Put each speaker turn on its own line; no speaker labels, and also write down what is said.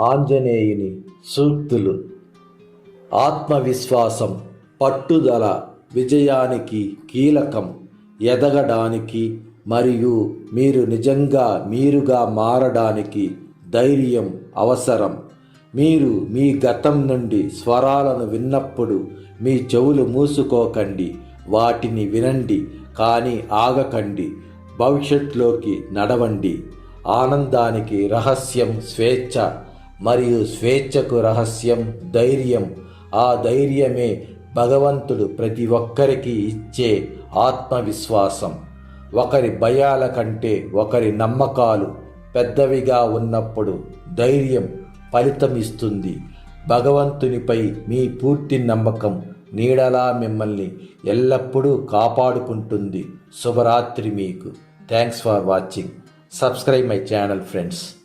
ఆంజనేయుని సూక్తులు. ఆత్మవిశ్వాసం పట్టుదల విజయానికి కీలకం ఎదగడానికి మరియు మీరు నిజంగా మీరుగా మారడానికి ధైర్యం అవసరం. మీరు మీ గతం నుండి స్వరాలను విన్నప్పుడు మీ చెవులు మూసుకోకండి వాటిని వినండి కానీ ఆగకండి భవిష్యత్తులోకి నడవండి. ఆనందానికి రహస్యం స్వేచ్ఛ మరియు స్వేచ్ఛకు రహస్యం ధైర్యం. ఆ ధైర్యమే భగవంతుడు ప్రతి ఒక్కరికి ఇచ్చే ఆత్మవిశ్వాసం. ఒకరి భయాల కంటే ఒకరి నమ్మకాలు పెద్దవిగా ఉన్నప్పుడు ధైర్యం ఫలితమిస్తుంది. భగవంతునిపై మీ పూర్తి నమ్మకం నీడలా మిమ్మల్ని ఎల్లప్పుడూ కాపాడుకుంటుంది. శుభరాత్రి మీకు. Thanks for watching. Subscribe my channel friends.